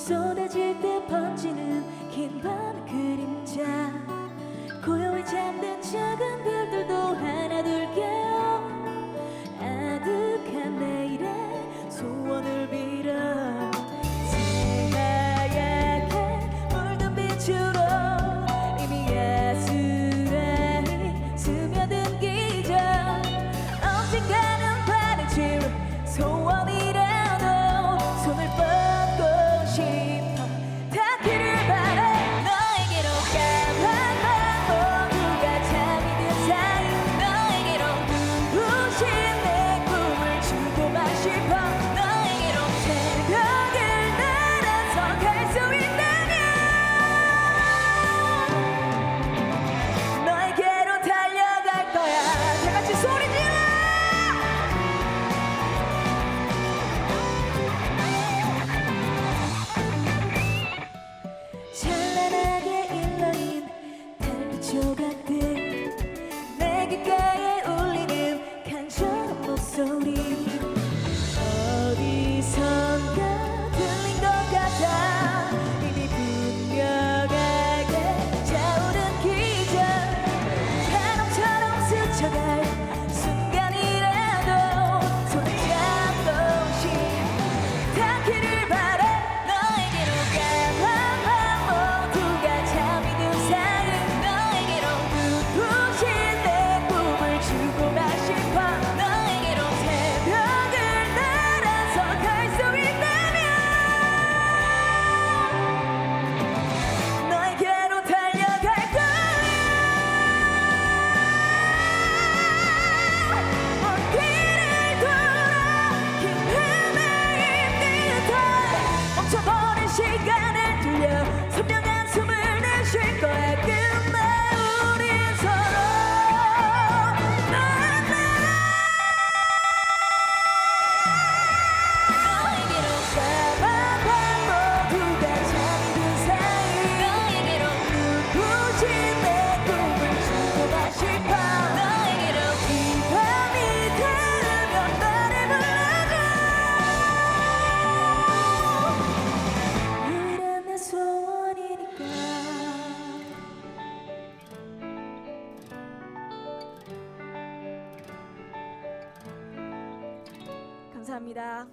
쏟아질 때 번지는 긴 밤 그림자. 고요히 잠든 작은 별들도 하나둘 깨어 아득한 내일의 소원을 빌어. 새하얗게 물든 빛으로 이미 야수라이 스며든 기적. 언젠가는 바래질 소원이 It's only 두려. 선명한 수면 감사합니다.